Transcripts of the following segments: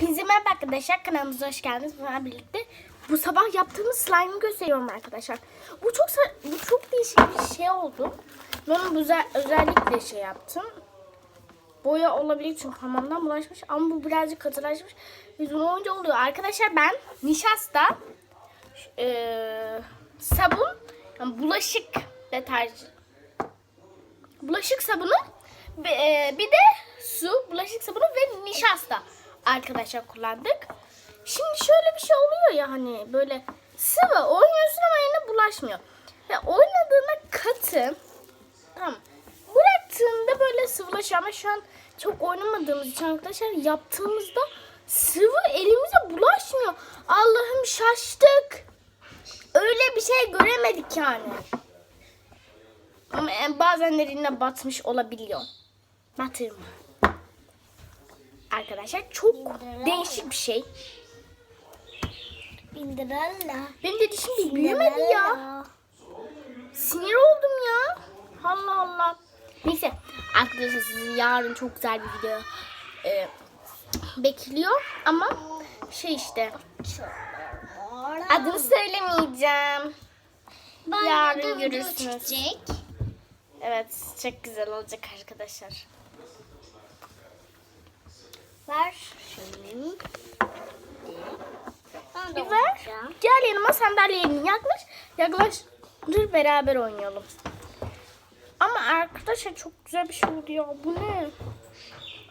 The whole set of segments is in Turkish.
Hepinize merhaba arkadaşlar. Kanalımıza hoş geldiniz. Bunlarla birlikte bu sabah yaptığımız slime'ı gösteriyorum arkadaşlar. Bu çok bu çok değişik bir şey oldu. Ben özel, özellikle şey yaptım. Boya olabilir çünkü hamamdan bulaşmış ama bu birazcık katılaşmış. Yüzüm olunca oluyor. Arkadaşlar ben nişasta, eee, sabun, yani bulaşık deterjan, bulaşık sabunu e, bir de su, bulaşık sabunu ve nişasta arkadaşlar kullandık. Şimdi şöyle bir şey oluyor ya hani böyle sıvı oynuyorsun ama eline bulaşmıyor. Ve oynadığında katı tamam bıraktığında böyle sıvılaşıyor ama şu an çok oynamadığımız için arkadaşlar yaptığımızda sıvı elimize bulaşmıyor. Allah'ım şaştık. Öyle bir şey göremedik yani. Ama en bazen eline batmış olabiliyor. Batırma. Arkadaşlar çok değişik bir şey. Bindiralla. Benim de dişim bir büyümedi ya. Sinir oldum ya. Allah Allah. Neyse arkadaşlar sizi yarın çok güzel bir video e, bekliyor. Ama şey işte adını söylemeyeceğim. Yarın görürsünüz. Evet çok güzel olacak arkadaşlar. Ver şunu. Bir ver. Gel yanıma sandalyeni yaklaş. Yaklaş. Dur beraber oynayalım. Ama arkadaşlar çok güzel bir şey oldu ya. Bu ne?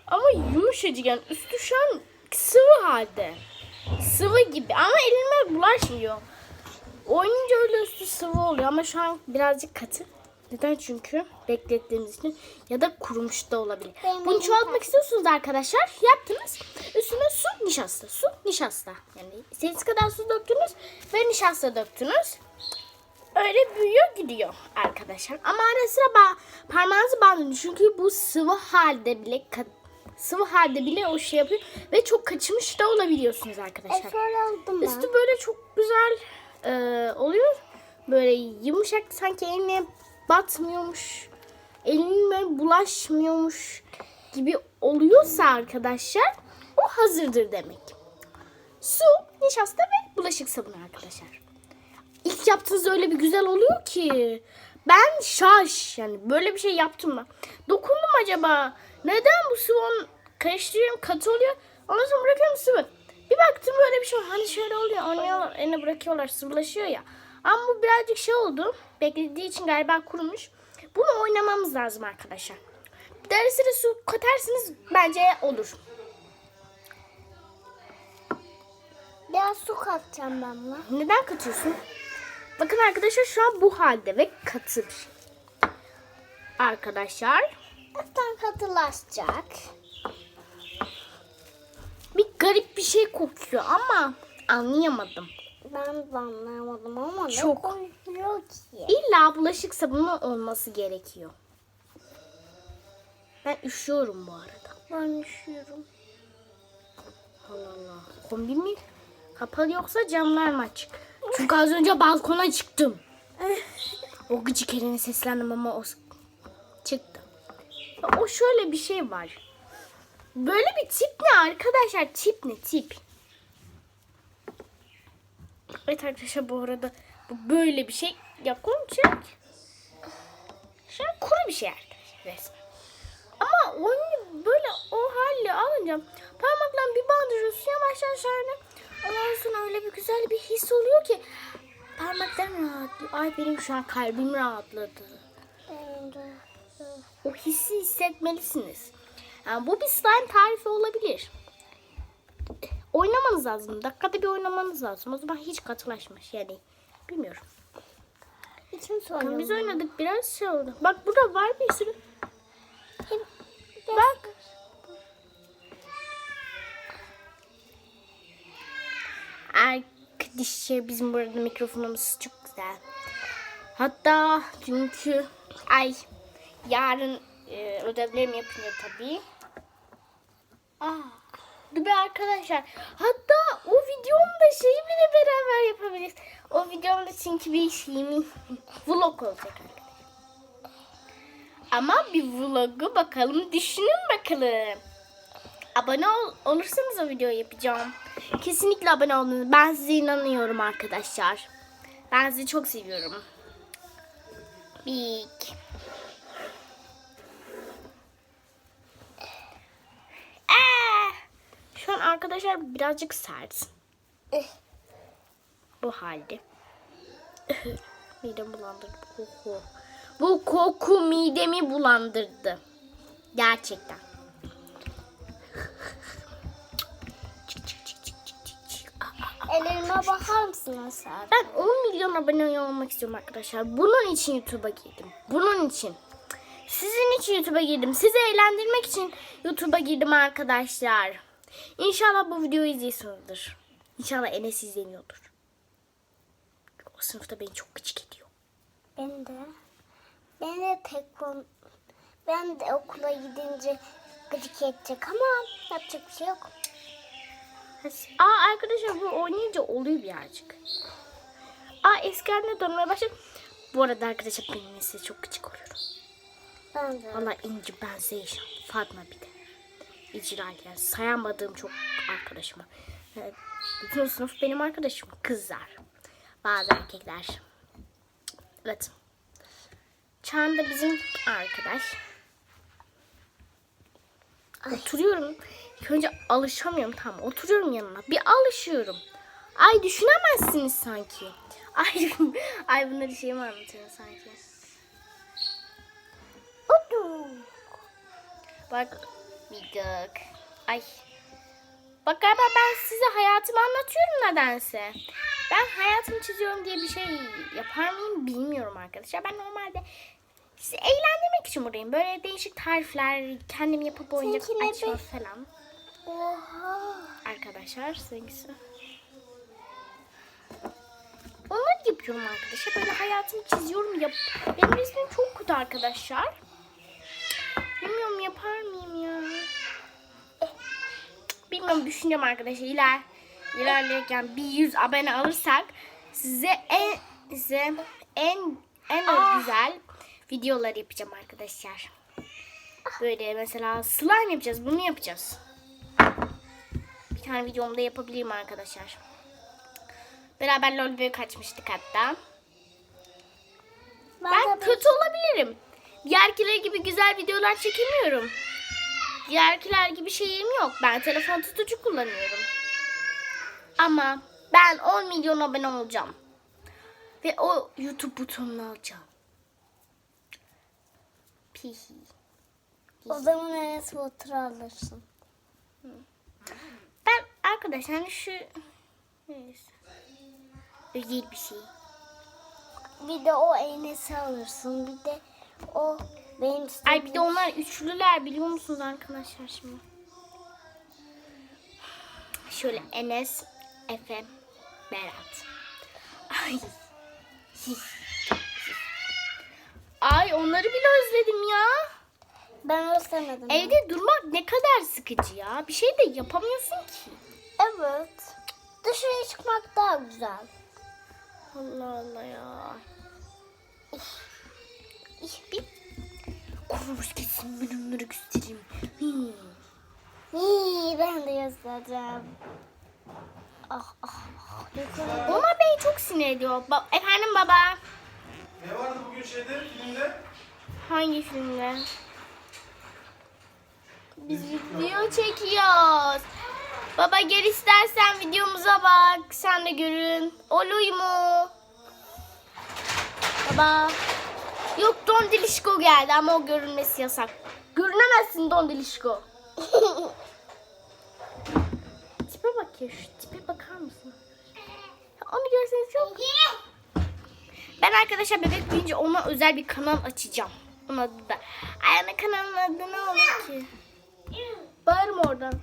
Ama yumuşacık yani. Üstü şu an sıvı halde. Sıvı gibi ama elime bulaşmıyor. Oynayınca öyle üstü sıvı oluyor ama şu an birazcık katı. Neden? Çünkü beklettiğimiz için ya da kurumuş da olabilir. Benim Bunu çoğaltmak istiyorsunuz arkadaşlar. Yaptınız. Üstüne su, nişasta. Su, nişasta. Yani istediğiniz kadar su döktünüz ve nişasta döktünüz. Öyle büyüyor gidiyor arkadaşlar. Ama ara sıra ba- parmağınızı bandırın. Çünkü bu sıvı halde bile sıvı halde bile o şey yapıyor. Ve çok kaçmış da olabiliyorsunuz arkadaşlar. Ben. Üstü böyle çok güzel e, oluyor. Böyle yumuşak sanki eline batmıyormuş. Eline bulaşmıyormuş gibi oluyorsa arkadaşlar o hazırdır demek. Su, nişasta ve bulaşık sabunu arkadaşlar. İlk yaptığınızda öyle bir güzel oluyor ki. Ben şaş yani böyle bir şey yaptım mı? Dokundum acaba. Neden bu sıvı karıştırıyorum katı oluyor. Ondan sonra bırakıyorum sıvı. Bir baktım böyle bir şey. Hani şöyle oluyor. Oynuyorlar eline bırakıyorlar sıvılaşıyor ya. Ama bu birazcık şey oldu. Beklediği için galiba kurumuş. Bunu oynamamız lazım arkadaşlar. Bir de ara sıra su katarsınız bence olur. Biraz su katacağım ben buna. Neden katıyorsun? Bakın arkadaşlar şu an bu halde ve katı bir şey. Arkadaşlar Hafiften katılaşacak. bir garip bir şey kokuyor ama anlayamadım. Ben de anlayamadım ama Çok. ne koyuyor ki? İlla bulaşık sabunu olması gerekiyor. Ben üşüyorum bu arada. Ben üşüyorum. Allah Allah. Kombi mi? Kapalı yoksa camlar mı açık? Çünkü az önce balkona çıktım. O gıcık eline seslendim ama o çıktı. O şöyle bir şey var. Böyle bir tip ne arkadaşlar? Tip ne tip? Evet arkadaşlar bu arada bu böyle bir şey yapılacak. Şu an kuru bir şey arkadaşlar resmen. Ama onu böyle o halle alınca parmakla bir bandırıyorsun yavaştan şöyle. Ondan sonra öyle bir güzel bir his oluyor ki parmaklarım rahatlıyor. Ay benim şu an kalbim rahatladı. O hissi hissetmelisiniz. Yani bu bir slime tarifi olabilir. Oynamanız lazım. Dakikada bir oynamanız lazım. O zaman hiç katılaşmaz. Yani bilmiyorum. İçim soruyor. biz oynadık biraz şey oldu. Bak burada var bir sürü. Bak. Arkadaşlar bizim burada mikrofonumuz çok güzel. Hatta çünkü ay yarın e, ödevlerimi yapınca tabii. Aa, be arkadaşlar. Hatta o videomda şeyi bile beraber yapabiliriz. O videomda çünkü bir şeyimi vlog olacak. Ama bir vlogu bakalım düşünün bakalım. abone ol, olursanız o videoyu yapacağım. Kesinlikle abone olun. Ben size inanıyorum arkadaşlar. Ben sizi çok seviyorum. Big. Arkadaşlar birazcık sert. Eh, Bu halde. Midem bulandırdı bu koku. Bu koku midemi bulandırdı. Gerçekten. Ellerime bakar mısın Asar? Ben 10 milyon abone olmak istiyorum arkadaşlar. Bunun için YouTube'a girdim. Bunun için. Sizin için YouTube'a girdim. Sizi eğlendirmek için YouTube'a girdim arkadaşlar. İnşallah bu videoyu izliyorsunuzdur. İnşallah Enes izleniyordur. O sınıfta beni çok gıcık ediyor. Ben de. Ben de tekrar ben de okula gidince gıcık edecek ama yapacak bir şey yok. Aa arkadaşlar bu oynayınca oluyor birazcık. Aa eski haline dönmeye başladı. Bu arada arkadaşlar benim size çok gıcık oluyorum. Ben de. Valla İnci, ben Zeyşan, Fatma bir de. İcra yani sayamadığım çok arkadaşım var. Evet, Bütün sınıf benim arkadaşım. Kızlar. Bazı erkekler. Evet. Çağan da bizim arkadaş. Oturuyorum. İlk önce alışamıyorum tamam. Oturuyorum yanına. Bir alışıyorum. Ay düşünemezsiniz sanki. Ay, ay bunları şey mi anlatıyorsun sanki? Udu. Bak dakika. Ay. Bak galiba ben size hayatımı anlatıyorum nedense. Ben hayatımı çiziyorum diye bir şey yapar mıyım bilmiyorum arkadaşlar. Ben normalde sizi eğlendirmek için buradayım. Böyle değişik tarifler, kendim yapıp oyuncak açma falan. Oha. Arkadaşlar seninkisi. Onları yapıyorum arkadaşlar. Böyle hayatımı çiziyorum. Yap Benim resmim çok kötü arkadaşlar. Bilmiyorum yapar mıyım ya? Bilmiyorum düşünüyorum arkadaşlar. İler, ilerlerken bir 100 abone alırsak size en size en en Ah. güzel videolar yapacağım arkadaşlar. Böyle mesela slime yapacağız. Bunu yapacağız. Bir tane videomda yapabilirim arkadaşlar. Beraber lol böyle kaçmıştık hatta. Ben de kötü olabilirim. Diğerkiler gibi güzel videolar çekemiyorum. Diğerkiler gibi şeyim yok. Ben telefon tutucu kullanıyorum. Ama ben 10 milyon abone olacağım. Ve o YouTube butonunu alacağım. Pihi. O zaman Enes Batur'u alırsın. Ben arkadaşlar hani şu neyse. Özel bir şey. Bir de o Enes'i alırsın. Bir de o benim Ay bir de onlar üçlüler biliyor musunuz arkadaşlar şimdi? Şöyle Enes, Efe, Berat. Ay. Ay onları bile özledim ya. Ben özlemedim. Evde durmak ne kadar sıkıcı ya. Bir şey de yapamıyorsun ki. Evet. Dışarıya çıkmak daha güzel. Allah Allah ya. İh, bir konumuz kesin ben onları göstereyim. Hmm. İyi, ben de göstereceğim. Ah ah ah. Onlar beni çok sinir ediyor. Ba- Efendim baba. Ne vardı bugün şeyde, filmde? Hangi filmde? Biz video çekiyoruz. Baba gel istersen videomuza bak. Sen de görün. Oluyor mu? Baba. Yok Don Dilişko geldi ama o görünmesi yasak. Görünemezsin Don Dilişko. tipe bak ya şu tipe bakar mısın? Onu görseniz çok ben arkadaşlar bebek büyüyünce ona özel bir kanal açacağım. Onun adı da. Ay ana kanalın adı ne olur ki? Bağırma oradan.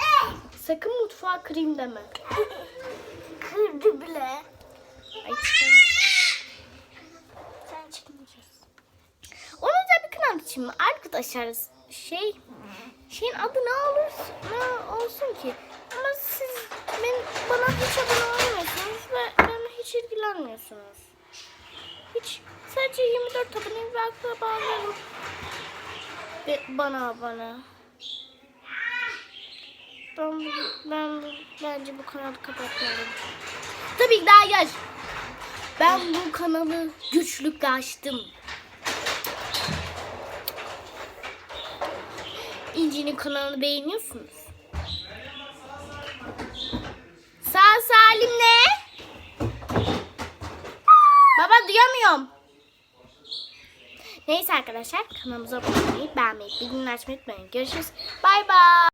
Sakın mutfağa kırayım deme. Kırdı bile. Ay çıkarım. Sen çıkmayacaksın. Ona kanal açayım mı? Arkadaşlar şey şeyin adı ne olur ne olsun ki? Ama siz ben, bana hiç abone olmuyorsunuz ve bana hiç ilgilenmiyorsunuz. Hiç sadece 24 abone ve akrabalarım bana abone. Ben, ben bence bu kanalı kapatmalıyım. Tabii daha gel. Ben bu kanalı güçlükle açtım. İnci'nin kanalını beğeniyorsunuz. Sağ salim ne? Baba duyamıyorum. Neyse arkadaşlar kanalımıza abone olmayı, beğenmeyi, bildirimleri açmayı unutmayın. Görüşürüz. Bay bay.